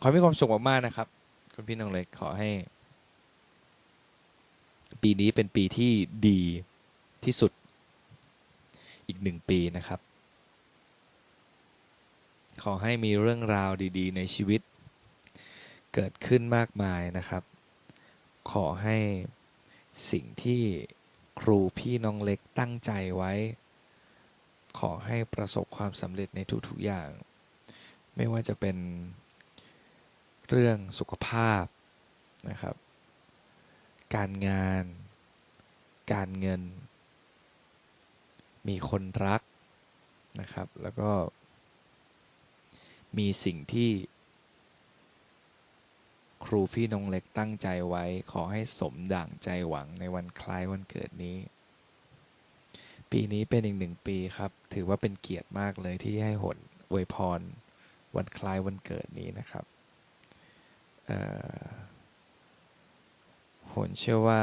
ขอให้มีความสุขมากๆนะครับ คุณพี่น้องเล็กขอให้ ปีนี้เป็นปีที่ดีที่สุดอีกหนึ่งปีนะครับ ขอให้มีเรื่องราวดี ๆ ในชีวิต เกิดขึ้นมากมายนะครับ ขอให้สิ่งที่ครูพี่น้องเล็กตั้งใจไว้ ขอให้ประสบความสำเร็จในทุกๆอย่าง ไม่ว่าจะเป็น เรื่องสุขภาพนะครับ การงาน การเงิน มีคนรักนะครับ แล้วก็ มีสิ่งที่ครูพี่นงเล็กตั้งใจไว้ขอให้สมดั่งใจหวังในวันคล้ายวันเกิดนี้ ปีนี้เป็นอีกหนึ่งปีครับ ถือว่าเป็นเกียรติมากเลยที่ให้หนอวยพรวันคล้ายวันเกิดนี้นะครับ เอ่อโหนเชื่อว่า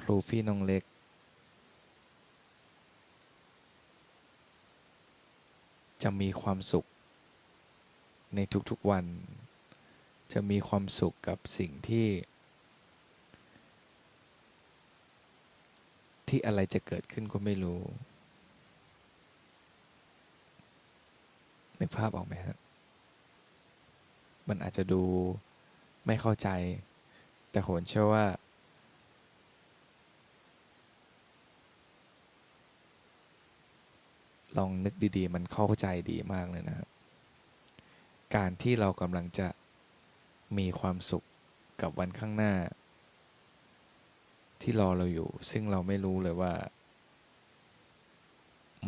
ครูพี่น้องเล็ก จะมีความสุข ในทุกๆวัน จะมีความสุขกับสิ่งที่ ที่อะไรจะเกิดขึ้นก็ไม่รู้นึกภาพออกไหมฮะมันอาจจะดู ไม่เข้าใจ แต่โหนเชื่อว่า ลองนึกดีๆ มันเข้าใจดีมากเลยนะครับ การที่เรากำลังจะมีความสุขกับวันข้างหน้า ที่รอเราอยู่ ซึ่งเราไม่รู้เลยว่า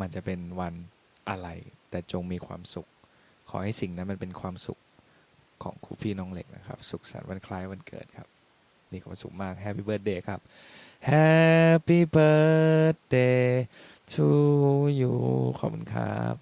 มันจะเป็นวันอะไร แต่จงมีความสุข ขอให้สิ่งนั้นมันเป็นความสุข ของครูพี่น้องเหล็กนะครับ สุขสันต์วันคล้ายวันเกิดครับมีความสุขมากแฮปปี้เบิร์ดเดย์ครับ Happy Birthday to you ขอบคุณครับ